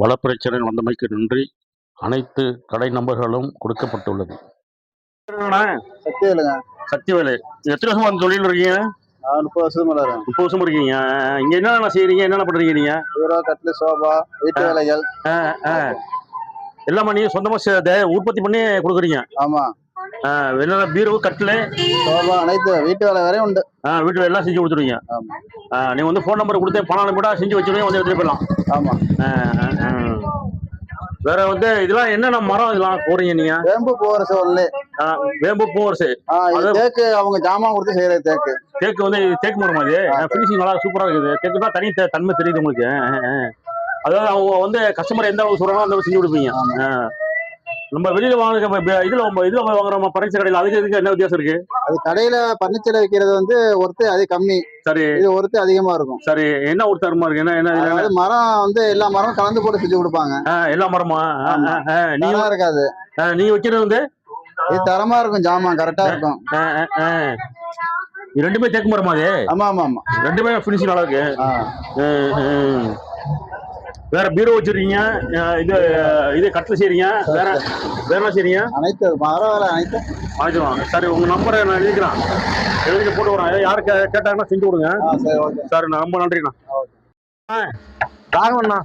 வளப்பிரச்சனை வந்தமைக்கு நன்றி. அனைத்து கடை நம்பர்களும் கொடுக்கப்பட்டுள்ளது? சத்தியம் சக்திவேலு எத்தனை வருஷமா அந்த தொழில் இருக்கீங்க? நான் முப்பது வருஷம் முப்பது வருஷம் இருக்கீங்க. இங்க என்னென்ன செய்றீங்க? என்னென்ன பண்றீங்க நீங்க? பீரோ கட்லு சோபா வீட்டு வேலைகள். எல்லாமே நீங்க சொந்தமா உற்பத்தி பண்ணி கொடுக்குறீங்க. ஆமா. ஆ, என்னென்ன பீரோ கட்டில். அனைத்து வீட்டு வேலை வரையும் உண்டு. வீட்டுல எல்லாம் செஞ்சு கொடுத்துருவீங்க. ஆமா. ஆ, நீங்க வந்து ஃபோன் நம்பர் கொடுத்து பணம் அனுப்பிட்டா செஞ்சு வச்சுருவீங்க வந்து எடுத்துட்டு போயிடலாம். ஆமா. ஆ, ஆ, ஆ. வேற வந்து இதெல்லாம் என்னென்ன மரம் இதெல்லாம் போறீங்க நீங்க? வேம்பு ஒன்லி ஆ, வேம்பு பூவரசு. ஆ தேக்கு அவங்க ஜாமான் கொடுத்து செய்யற தேக்கு. தேக்கு வந்து தேக்கு மரம் அது ஃபினிஷிங் நல்லா சூப்பரா இருக்குது. தேக்கு தான் தனி தன்மை தெரியுது உங்களுக்கு. ஆ, ஆ, ஆ. அதாவது அவங்க வந்து கஸ்டமர் எந்த அளவுக்கு சொல்றாங்களோ அந்த அளவுக்கு செஞ்சு கொடுப்பீங்க. ஆ. நம்ம வெளியில வாங்குற இதுல இதுல வாங்குற பரிசு கடையில் அதுக்கு இதுக்கு என்ன வித்தியாசம் இருக்கு? அது கடையில பர்னிச்சர் வைக்கிறது வந்து ஒருத்து அது கம்மி. சரி. இது ஒருத்து அதிகமா இருக்கும். சரி. என்ன ஒரு தரமா இருக்கு? என்ன என்ன மரம் வந்து எல்லா மரமும் கலந்து போட்டு செஞ்சு கொடுப்பாங்க. எல்லா மரமா. நீங்க இருக்காது. நீங்க வைக்கிறது வந்து? இது தரமா இருக்கும் ஜாமான். கரெக்டா இருக்கும். ரெண்டுமே தேக்கு மரமா அது? ஆமா ஆமா ஆமா. ரெண்டுமே ஃபினிஷிங் நல்லா இருக்கு. வேற பீரோ வச்சிருக்கீங்க. இது இது கட்டில் செய்றீங்க. வேற வேற என்ன செய்றீங்க? அனைத்து மர வேலை அனைத்து. வாங்கிடுவாங்க சரி உங்க நம்பரை நான் எழுதிக்கிறேன். எழுதி போட்டு வரேன் யாரு கேட்டாங்கன்னா செஞ்சு கொடுங்க. சரி ரொம்ப நன்றிண்ணா. ராகவண்ணா?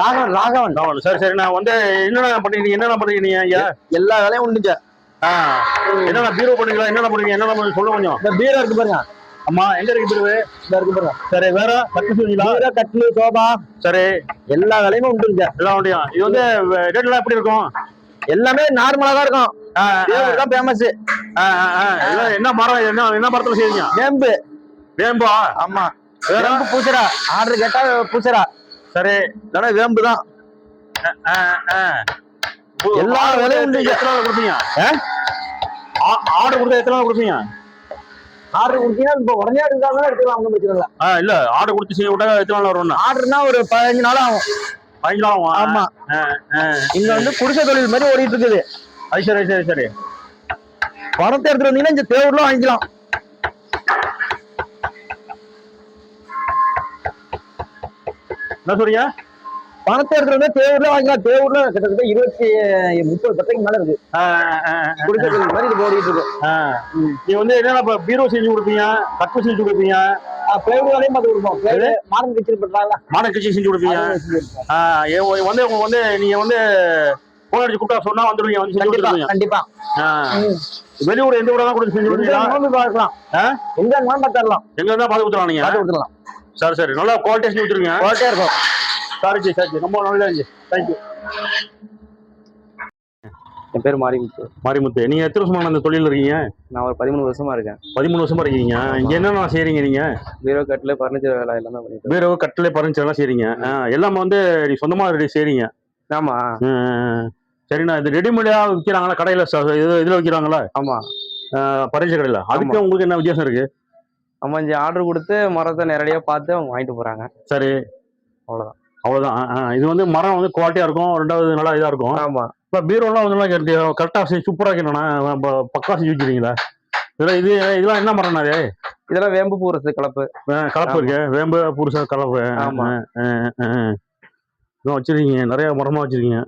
ராகவன் ராகவன். ராவல் சரி சரி நான் வந்து என்னென்ன பண்ணிருக்கீங்க? என்னென்ன பண்ணிருக்கீங்க? ஐயா எல்லா வேலையும் உண்டுங்க என்னென்ன பீரோ பண்ணுறீங்களா என்னென்ன பண்ணுறீங்க என்னென்ன சொல்ல கொஞ்சம். இந்த பீரோ இருக்கு பாருங்க. அம்மா எங்க இருக்கு பீரோ இந்த இருக்கு சரி வேற கட்டு செஞ்சீங்களா பீரோ கட்லு சோபா. சரி. எல்லா வேலையுமே உண்டுங்க. எல்லாம் வண்டியா இது வந்து ரேட்லாம் எப்படி இருக்கும்? எல்லாமே நார்மலா தான் இருக்கும். தான் ஃபேமஸ் என்ன மரம் என்ன என்ன மரத்துல செய்றீங்க? வேம்பு. வேம்பா? ஆமா. வேம்பு பூசரா ஆர்டர் கேட்டா பூசரா சரி. இல்லைன்னா வேம்பு தான். எல்லா வேலையும் உண்டுங்க. எத்தனை கொடுப்பீங்க? ஆர்டர் கொடுத்தா எத்தனை கொடுப்பீங்க? ஆர்டர் கொடுத்தீங்கன்னா இப்போ உடனே எடுத்தாலும் எடுத்துக்கலாம் ஒன்றும் பிரச்சனை இல்லை. ஆ இல்ல ஆர்டர் கொடுத்து செய்ய விட்டா எத்தனை நாள் வரும்னா? ஆர்டர்னா ஒரு பதினஞ்சு நாள் ஆகும். பதினஞ்சு நாள் ஆகும்? ஆமா. இங்க வந்து குடிசை தொழில் மாதிரி ஓடிட்டு இருக்குது. அது சரி சரி சரி. பணத்தை எடுத்துட்டு வந்தீங்கன்னா இந்த தேவூர்ல வாங்கிக்கலாம். என்ன சொல்றீங்க? பணத்தை எடுத்துட்டு வந்தா தேவூர்ல வாங்கிக்கலாம் தேவூர்ல கிட்டத்தட்ட இருபத்தி முப்பது பத்தைக்கு மேல இருக்கு. தொழில் மாதிரி இது ஓடிட்டு இருக்கு. ஆ. நீ வந்து என்னென்ன பீரோ செஞ்சு கொடுப்பீங்க? கட்டு செஞ்சு கொடுப்பீங்க? பிளேவுட் வேலையும் பார்த்து கொடுப்போம். மாடர்ன் கிச்சன் பண்றாங்களா மாடல் கிச்சன் செஞ்சு கொடுப்பீங்க? வந்து உங்க வந்து நீங்க வந்து போன் அடிச்சு கூப்பிட்டா சொன்னா வந்துடுவீங்க வந்து செஞ்சு கண்டிப்பா கொடுத்துருவீங்க? கண்டிப்பா. வெளியூர் எந்த ஊரா தான் கொடுத்து செஞ்சு வேணாலும் பார்க்கலாம்? எங்க வேணாலும் பார்த்துடலாம். எங்க இருந்தா பார்த்து கொடுத்துருவாங்க நீங்க? கொடுத்துடலாம். சரி சரி. நல்லா குவாலிட்டி செஞ்சு கொடுத்துருங்க. ஓட்டே இருக்கும். சரி ஜி சரி ஜி ரொம்ப நல்லா இருந்துச்சு தேங்க்யூ என் பேர் மாரிமுத்து. மாரிமுத்து. நீங்க எத்தனை வருஷமா அந்த தொழில் இருக்கீங்க? நான் ஒரு பதிமூணு வருஷமா இருக்கேன். பதிமூணு வருஷமா இருக்கீங்க. இங்க என்னென்ன செய்றீங்க நீங்க? பீரோ கட்டில் ஃபர்னிச்சர் வேலை எல்லாமே பண்ணிட்டு. பீரோ கட்டில பர்னிச்சர் எல்லாம் செய்றீங்க. எல்லாமே வந்து நீ சொந்தமா ரெடி செய்றீங்க. ஆமா. சரிண்ணா இது ரெடிமேடா விற்கிறாங்களா கடையில இதுல விற்கிறாங்களா ஆமா. பர்னிச்சர் கடையில. அதுக்கு உங்களுக்கு என்ன வித்தியாசம் இருக்கு? அம்மா இங்க ஆர்டர் கொடுத்து மரத்தை நேரடியா பார்த்து அவங்க வாங்கிட்டு போறாங்க. சரி. அவ்வளவுதான். அவ்வளவுதான். இது வந்து மரம் வந்து குவாலிட்டியா இருக்கும் ரெண்டாவது நல்லா இதா இருக்கும். ஆமா. இப்போ பீரோலாம் வந்து கரெக்டாக செஞ்சு சூப்பராக இருக்கணும்ண்ணா ப- பக்கா செஞ்சு வச்சிருக்கீங்களா இதெல்லாம் இது இதெல்லாம் என்ன மரம்ண்ணா அது இதெல்லாம் வேம்பு பூரசு கலப்பு. கலப்பு. இருக்கு. வேம்பு புருஷ கலப்பு. ஆமா. இதெல்லாம் வச்சிருக்கீங்க. நிறைய மரமா வச்சிருக்கீங்க.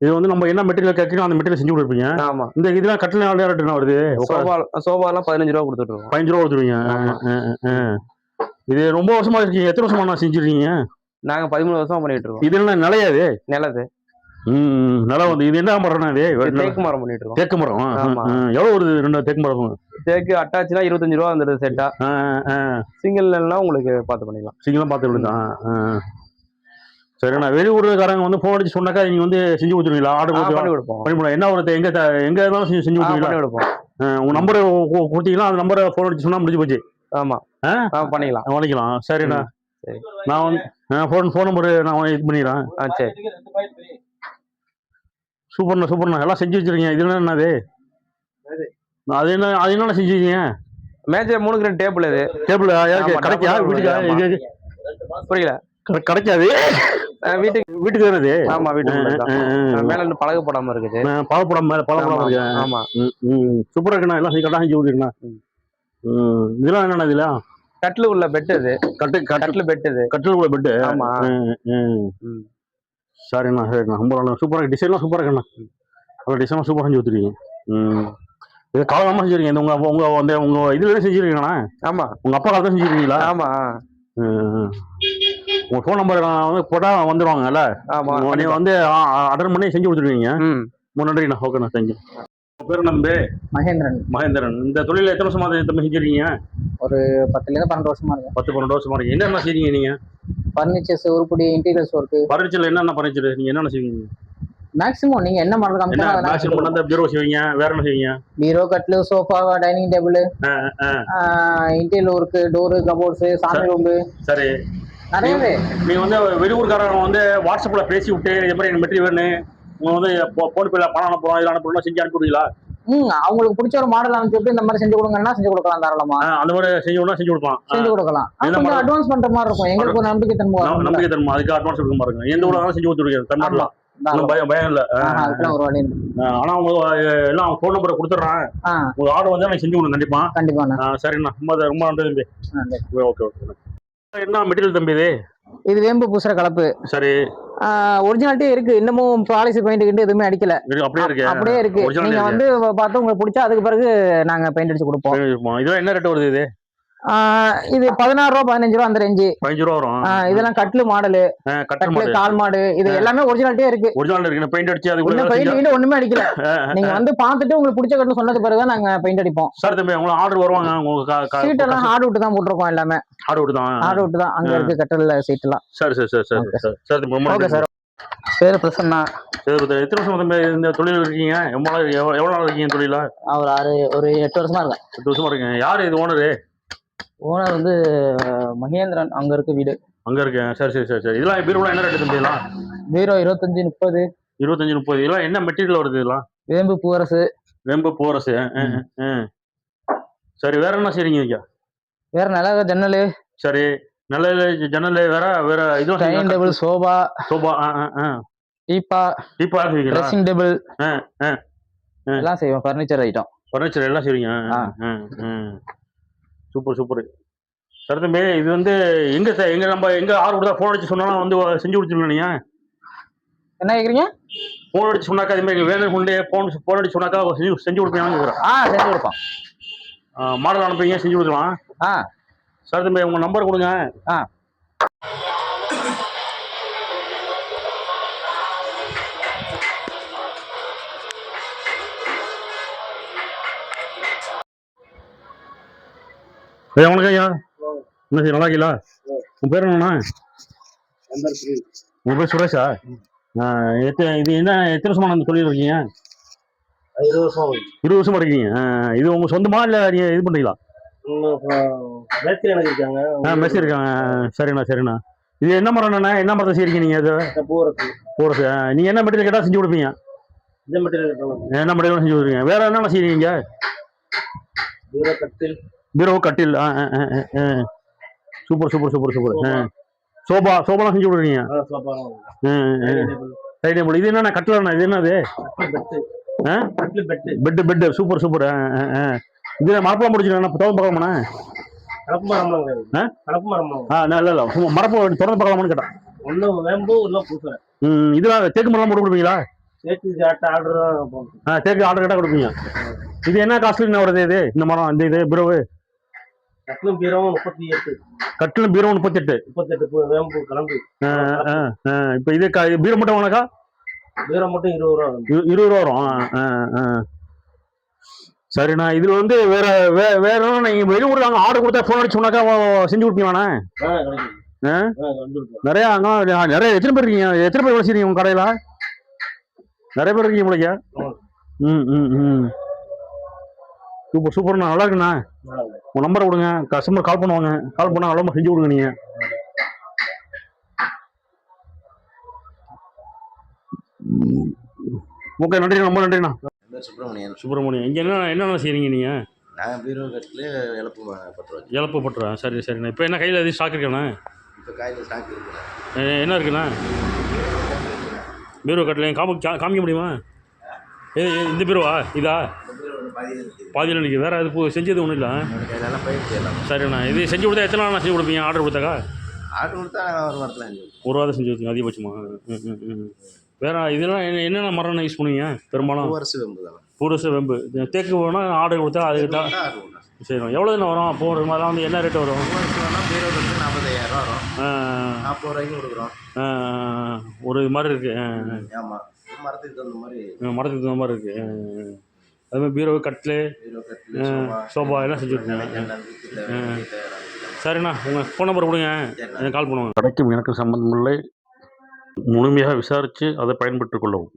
இது வந்து நம்ம என்ன மெட்டீரியல் கேட்கணும் அந்த மெட்டீரியல் செஞ்சு கொடுப்பீங்க. ஆமா. இந்த இதெல்லாம் கட்டில நாலு ரேட்டுண்ணா வருது. சோபா சோபா எல்லாம் பதினஞ்சு ரூபா கொடுத்துட்டு பதினஞ்சு ரூபா கொடுத்துருவீங்க. இது ரொம்ப வருஷமா இருக்கீங்க எத்தனை வருஷமா நான் செஞ்சிருக்கீங்க? நாங்க பதிமூணு வருஷமா பண்ணிட்டு இருக்கோம். இது என்ன நிலையாது நிலது. ம் நிலம் வந்து இது என்ன மரம்னா இது? தேக்கு மரம் பண்ணிட்டு இருக்கோம். தேக்கு மரம். எவ்வளவு வருது ரெண்டு தேக்கு மரம்? தேக்கு அட்டாச்சுனா இருபத்தஞ்சு ரூபா வந்துடுது செட்டா. சிங்கிள்னா உங்களுக்கு பார்த்து பண்ணிக்கலாம். சீக்கிரம் பார்த்து விடுதான் சரிண்ணா வெளியூர்காரங்க வந்து ஃபோன் அடிச்சு சொன்னாக்கா நீங்க வந்து செஞ்சு கொடுத்துருவீங்களா? ஆர்டர் பண்ணி கொடுப்போம். பண்ணி என்ன ஒரு எங்க எங்க இருந்தாலும் செஞ்சு செஞ்சு கொடுத்துருவீங்களா? ஆ, உங்க நம்பர் கொடுத்தீங்கன்னா அந்த நம்பரை ஃபோன் அடிச்சு சொன்னா முடிஞ்சு போச்சு. ஆமா. ஆ? பண்ணிக்கலாம். வாங்கிக்கலாம் சரிண்ணா. சரி. நான் வந்து ஃபோன் ஃபோன் நம்பரு நான் இது பண்ணிடுறேன். ஆ சரி. சூப்பர்ண்ணா சூப்பர்ண்ணா. எல்லாம் செஞ்சு வச்சிருக்கீங்க. இது என்னது? அது என்ன அது என்னென்ன செஞ்சுருக்கீங்க மேஜர் மூணுக்கு ரெண்டு டேபிள் இது. டேபிள் கிடைக்கா? வீட்டுக்கா? புரியல. கிடை- கிடைக்காது? வீட்டுக்கு. வீட்டுக்கு இது ஆமா வீட்டுக்கு. மேல இருந்து பழகு போடாம இருக்குது. ஆ, பழப்படம் மேல பழப்படம் ஆமா, இருக்கு ஆமா. சூப்பரா இருக்குண்ணா. எல்லாம் கரெக்டாக செஞ்சு விட்டுருக்கண்ணா. இதெல்லாம் என்னண்ணா இதெல்லாம்? கட்டில் உள்ள பெட் இது கட்டு கட்டு கட்டில் பெட் இது கட்டில் கூட பெட்டு ஆமா. சரிண்ணா சரிண்ணா. ரொம்ப நல்லா சூப்பராக டிசைன்லாம் சூப்பராக இருக்குண்ணா. நல்லா டிசைன்லாம் சூப்பராக செஞ்சு கொடுத்துருக்கீங்க. இது காலமாக செஞ்சுருக்கீங்க. இந்த உங்கள் உங்கள் வந்து உங்கள் இதில் செஞ்சுருக்கீங்கண்ணா ஆமா. உங்கள் அப்பா காலத்தில் செஞ்சுருக்கீங்களா? ஆமா ம் உங்கள் ஃபோன் நம்பர் வந்து போட்டால் வந்துடுவாங்கல்ல ஆமா நீங்கள் வந்து அட்டன் பண்ணி செஞ்சு கொடுத்துருவீங்க ரொம்ப நன்றிண்ணா. ஓகேண்ணா தேங்க்யூ பேர் நம்பி மகேந்திரன். மகேந்திரன். இந்த தொழிலில் எத்தனை வருஷமா தம்பி செஞ்சுருக்கீங்க? ஒரு பத்துலேருந்து பன்னெண்டு வருஷமா இருக்கு. பத்து பன்னெண்டு வருஷமா இருக்கு. என்னென்ன செய்றீங்க நீங்கள் ஃபர்னிச்சர்ஸ் உருப்படி இன்டீரியர்ஸ் ஒர்க்கு பர்னிச்சரில் என்னென்ன பர்னிச்சர் நீங்கள் என்னென்ன செய்வீங்க? மேக்ஸிமம் நீங்க என்ன மாடல் காமிச்சாலும் மேக்ஸிமம் வந்து பீரோ செய்வீங்க? வேற என்ன செய்வீங்க? பீரோ கட்லு sofa dining table interior work door cupboards சாமி ரூம்பு சரி. நிறையவே. நீங்க வந்து வெளியூர்காரங்க வந்து வாட்ஸ்அப்ல பேசி விட்டு மாதிரி எனக்கு மெட்டீரியல் வேணும். வந்து போன் பேல பணம் அனுப்புறோம் இதில் அனுப்புறோம் செஞ்சு அனுப்பி விடுவீங்களா ம் அவங்களுக்கு பிடிச்ச ஒரு மாடல் அனுப்பிச்சு இந்த மாதிரி செஞ்சு கொடுங்கன்னா செஞ்சு கொடுக்கலாம் தாராளமா. அந்த மாதிரி செஞ்சு விடணும் செஞ்சு கொடுக்கலாம். செஞ்சு கொடுக்கலாம். கொஞ்சம்? அட்வான்ஸ் பண்ற மாதிரி இருக்கும். எங்களுக்கு ஒரு நம்பிக்கை தன்மை நம்பிக்கை தருமா அதுக்கு அட்வான்ஸ் கொடுக்க பாருங்க. எந்த ஊர்ல செஞ்சு கொடுத்துருக்கீங்க தமிழ்நாட்டில் பயம் பயம் இல்லை. ஆனா உங்க எல்லாம் ஃபோன் நம்பரை கொடுத்துட்றேன். உங்க ஆர்டர் வந்து எனக்கு செஞ்சு கொடுங்க கண்டிப்பா. கண்டிப்பாண்ணா. ஆ, சரிண்ணா. ரொம்ப ரொம்ப நன்றி. Okay okay. என்ன மெட்டீரியல் தம்பி இது? இது வேம்பு பூசுற கலப்பு. சரி. ஒரிஜினாலிட்டி இருக்கு. இன்னமும் பாலிசி பெயிண்ட் கிட்ட எதுவுமே அடிக்கல. இது அப்படியே இருக்கு. அப்படியே இருக்கு. Original நீங்க. வந்து பார்த்து உங்களுக்கு பிடிச்சா அதுக்கு பிறகு நாங்க பெயிண்ட் அடிச்சு கொடுப்போம். இதெல்லாம் என்ன ரேட் வருது இது? இது பதினாறு ரூபா பதினஞ்சு ரூபா அந்த ரேஞ்சு பதினஞ்சு ரூபா வரும். இதெல்லாம் கட்லு மாடலு. கட்லு கால் மாடு இது எல்லாமே ஒரிஜினாலிட்டியே இருக்கு. ஒரிஜினல் இருக்கு பெயிண்ட் அடிச்சு அது கூட பெயிண்ட் கிட்ட ஒண்ணுமே அடிக்கல. நீங்க வந்து பார்த்துட்டு உங்களுக்கு பிடிச்ச கட்டு சொன்னது பிறகு தான் நாங்க பெயிண்ட் அடிப்போம். சார் தம்பி உங்களுக்கு ஆர்டர் வருவாங்க. உங்களுக்கு சீட் எல்லாம் ஹார்ட் விட்டு தான் போட்டிருக்கோம் எல்லாமே. ஆர்டர் விட்டு தான். ஹார்ட் விட்டு தான். அங்க. இருக்கு கட்டல சீட் எல்லாம். சரி சரி சரி சரி. சரி ஓகே சார் பேரு பிரசன்னா. எத்தனை வருஷம் தம்பி இந்த தொழில் இருக்கீங்க? எவ்வளோ எவ்வளோ நாள் இருக்கீங்க தொழில? ஒரு ஆறு ஒரு எட்டு வருஷமா இருக்கேன். எட்டு வருஷமா இருக்கீங்க. யார் இது ஓனரு ஓனர் வந்து மகேந்திரன் அங்க இருக்கு வீடு. அங்க இருக்கேன். சரி சரி சரி சரி. இதெல்லாம் பீரோலாம் என்ன ரேட்டு தம்பி இதெல்லாம்? பீரோ இருபத்தஞ்சு முப்பது. இருபத்தஞ்சு முப்பது. இதெல்லாம் என்ன மெட்டீரியல் வருது இதெல்லாம்? வேம்பு பூரசு வெம்பு போரஸ் சரி வேற என்ன செய்றீங்க இங்க வேற நல்ல ஜன்னலு. சரி. நல்ல ஜன்னல் வேற வேற டைனிங் இதெல்லாம் டேபிள் சோபா. சோபா டீப்பா. டீப்பா ட்ரெஸ்ஸிங் டேபிள். எல்லாம் செய்வோம். ஃபர்னிச்சர் ஐட்டம் ஃபர்னிச்சர் எல்லாம் செய்வீங்க. சூப்பர் சூப்பர் சரி தம்பி இது வந்து எங்க சார் எங்க நம்ம எங்க ஆர்டர் கொடுத்தா ஃபோன் அடிச்சு சொன்னாலும் வந்து செஞ்சு கொடுத்துருங்க நீங்க? என்ன கேக்குறீங்க? ஃபோன் அடிச்சு சொன்னாக்கா அதே மாதிரி வேணும் கொண்டு ஃபோன் ஃபோன் அடிச்சு சொன்னாக்கா செஞ்சு செஞ்சு கொடுப்பீங்கன்னு கேட்குறேன் ஆ செஞ்சு கொடுப்போம். மாடல் அனுப்புவீங்க செஞ்சு கொடுக்கலாம் ஆ. சார் தம்பி உங்க நம்பர் கொடுங்க. ஆ. ஐயா வணக்கம் ஐயா. என்ன செய்ய நல்லா இருக்கீங்களா? உன் பேர் என்னண்ணா? உங்க பேர் சுரேஷா? ஆ, எத்த- இது என்ன எத்தனை வருஷமா அந்த தொழில் இருக்கீங்க? இருபது வருஷம் இருபது வருஷமா இருக்கீங்க. இது உங்க சொந்தமா இல்ல நீங்க இது பண்றீங்களா? மேஸ்திரி எனக்கு இருக்காங்க. ஆ மெஸ் இருக்காங்க. சரிண்ணா சரிண்ணா. இது என்ன மரம்ண்ணா என்ன மரத்தை செய்றீங்க நீங்க இது? ஆ, நீங்க என்ன மெட்டீரியல் கேட்டா செஞ்சு கொடுப்பீங்க? இந்த மெட்டீரியல் என்ன மெட்டீரியல் செஞ்சு கொடுப்பீங்க. வேற என்னென்ன செய்றீங்க கட்டில் பீரோ கட்டில். Super super super super. Sofa சோபாலாம் செஞ்சு கொடுக்குறீங்க? சைடு டேபிள் இது என்னண்ணா கட்டிலண்ணா இது என்னது? பெட்டு? கட்டில் பெட்டு சூப்பர் சூப்பர் இது மரப்பெல்லாம் முடிச்சுக்கணும் தோட்டம் பார்க்கலாமாண்ணா? மரப்பு திறந்து பார்க்கலாமான்னு கேட்டேன். இதெல்லாம் தேக்கு மரம் போட்டு கொடுப்பீங்களா? சாட்ட ஆர்டர் தேக்கு ஆர்டர் கேட்டால் கொடுப்பீங்க. இது என்ன காஸ்ட்லி என்ன வருது இது? இந்த மரம் இந்த இது பீரோவு கட்டிலும் பீரவும் முப்பத்தி எட்டு. கட்டிலும் பீரோ முப்பத்தெட்டு. முப்பத்தெட்டு வேம்பு கலந்து. இப்போ இது க பீரோ மட்டும் வாங்கக்கா பீரம் மட்டும் இருபது ரூபா இருபது ரூபா வரும். சரிண்ணா இதுல வந்து வேற வே வேற நீங்க வெளியூர் நாங்கள் ஆர்டர் கொடுத்தா ஃபோன் அடிச்சு சொன்னாக்கா செஞ்சு கொடுப்பீங்களாண்ணா? நிறைய அங்கே நிறைய எத்தனை பேர் இருக்கீங்க? எத்தனை பேர் வச்சுருக்கீங்க உங்க கடையில? நிறைய பேர் இருக்கீங்க உங்களுக்கு ம் ம் ம். சூப்பர் சூப்பர்ண்ணா. நல்லா இருக்குண்ணா உங்க நம்பர் கொடுங்க. கஸ்டமர் கால் பண்ணுவாங்க. கால் பண்ணா அவ்வளோ செஞ்சு கொடுங்க நீங்க. ஓகே நன்றி ரொம்ப நன்றிண்ணா. சுப்பிரமணியன். சுப்பிரமணியம் இங்கே என்ன என்னென்ன செய்றீங்க நீங்க? நான் பீரோ கட்டில் இழப்பு பட்டுருவேன். இழப்பு பட்டுறேன் சரி சரிண்ணா. இப்போ என்ன கையில் எதுவும் ஸ்டாக் இருக்காண்ணா? இப்போ காயில் ஸ்டாக் இருக்குண்ணே. என்ன இருக்குண்ணா? பீரோ கட்டில் காமி கா- காமிக்க முடியுமா? ஏ ஏ, இந்த பீரோவா? இதா? பாதியில் நிற்கி வேறு அது செஞ்சது ஒன்றும் இல்லை பயிற்சி எல்லாம். சரிண்ணா. இது செஞ்சு கொடுத்தா எத்தனை நாள் செஞ்சு கொடுப்பீங்க? ஆர்டர் கொடுத்தாக்கா? ஆர்டர் கொடுத்தா ஒரு வாரத்தில் ஒரு வாரம் செஞ்சு வச்சுங்க அதிகபட்சமா? ம் ம் ம் வேற இதெல்லாம் என்ன- என்னென்ன மரம் யூஸ் பண்ணுவீங்க? பெரும்பாலும்? பூ வருஷம் வெம்பு தான். பூரச வெம்பு. தேக்கு வேணால் ஆர்டர் கொடுத்தா அதுக்கு தான் செய்கிறோம் எவ்வளோ தினம் வரும்? போகிற மாதிரிலாம் வந்து என்ன ரேட் வரும்? நாற்பதாயிரம் வரும். நாற்பது ரூபாய்க்கும் கொடுக்குறோம். ஒரு இது மாதிரி இருக்குது ஆமாம் மரத்துக்கு தகுந்த மாதிரி. மரத்துக்கு தகுந்த மாதிரி இருக்குது அது மாதிரி பீரோ கட்லு சோபா எல்லாம் செஞ்சு கொடுங்க சரிண்ணா உங்கள் ஃபோன் நம்பர் கொடுங்க. எனக்கு கால் பண்ணுவாங்க கடைக்கும் எனக்கு சம்பந்தமில்லை முழுமையாக விசாரித்து அதை பயன்பெற்றுக் கொள்ளவும்.